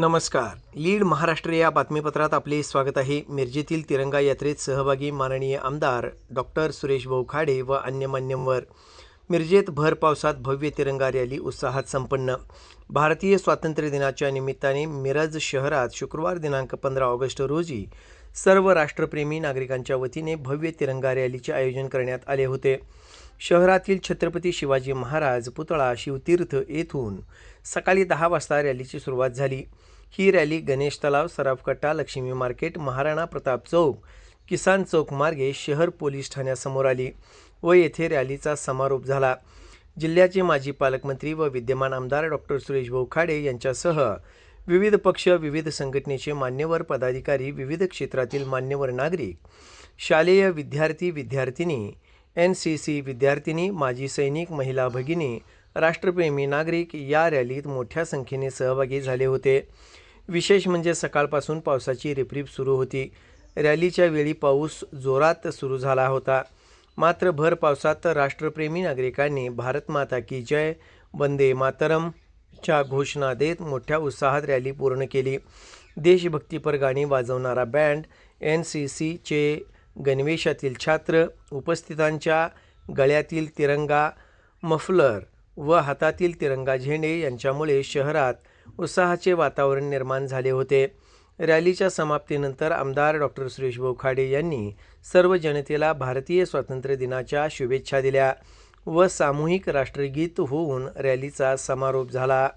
नमस्कार. लीड महाराष्ट्र या बातमीपत्रात आपले स्वागत आहे. मिरजेतील तिरंगा यात्रेत सहभागी माननीय आमदार डॉक्टर सुरेश भाऊ खाडे व अन्य मान्यवर. मिरजेत भर पावसात भव्य तिरंगा रॅली उत्साहात संपन्न. भारतीय स्वातंत्र्य दिनाच्या निमित्ताने मिरज शहरात शुक्रवार दिनांक पंधरा ऑगस्ट रोजी सर्व राष्ट्रप्रेमी नागरिकांच्या वतीने भव्य तिरंगा रॅलीचे आयोजन करण्यात आले होते. शहरातील छत्रपती शिवाजी महाराज पुतळा शिवतीर्थ येथून सकाळी दहा वाजता रॅलीची सुरुवात झाली. ही रॅली गणेश तलाव सराफकट्टा लक्ष्मी मार्केट महाराणा प्रताप चौक किसान चौक मार्गे शहर पोलीस ठाण्यासमोर आली व येथे रॅलीचा समारोप झाला. जिल्ह्याचे माजी पालकमंत्री व विद्यमान आमदार डॉक्टर सुरेश भाऊ खाडे यांच्यासह विविध पक्ष विविध संघटनेचे मान्यवर पदाधिकारी विविध क्षेत्रातील मान्यवर नागरिक शालेय विद्यार्थी विद्यार्थिनी एन सी सी विद्यार्थिनी माजी सैनिक महिला भगिनी राष्ट्रप्रेमी नागरिक या रॅलीत मोठ्या संख्येने सहभागी झाले होते. विशेष म्हणजे सकाळपासून पावसाची रिपरिप सुरू होती. रॅलीच्या वेळी पाऊस जोरात सुरू झाला होता. मात्र भर पावसात राष्ट्रप्रेमी नागरिकांनी भारत माता की जय वंदे मातरम च्या घोषणा देत मोठ्या उत्साहात रॅली पूर्ण केली. देशभक्तीपर गाणी वाजवणारा बँड एन सी सीचे गणवेशातील छात्र उपस्थितांच्या गळ्यातील तिरंगा मफलर व हातातील तिरंगा झेंडे यांच्यामुळे शहरात उत्साहाचे वातावरण निर्माण झाले होते. रॅलीच्या समाप्तीनंतर आमदार डॉक्टर सुरेश बोखाडे यांनी सर्व जनतेला भारतीय स्वातंत्र्य दिनाच्या शुभेच्छा दिल्या व सामूहिक राष्ट्रगीत होऊन रॅलीचा समारोप झाला.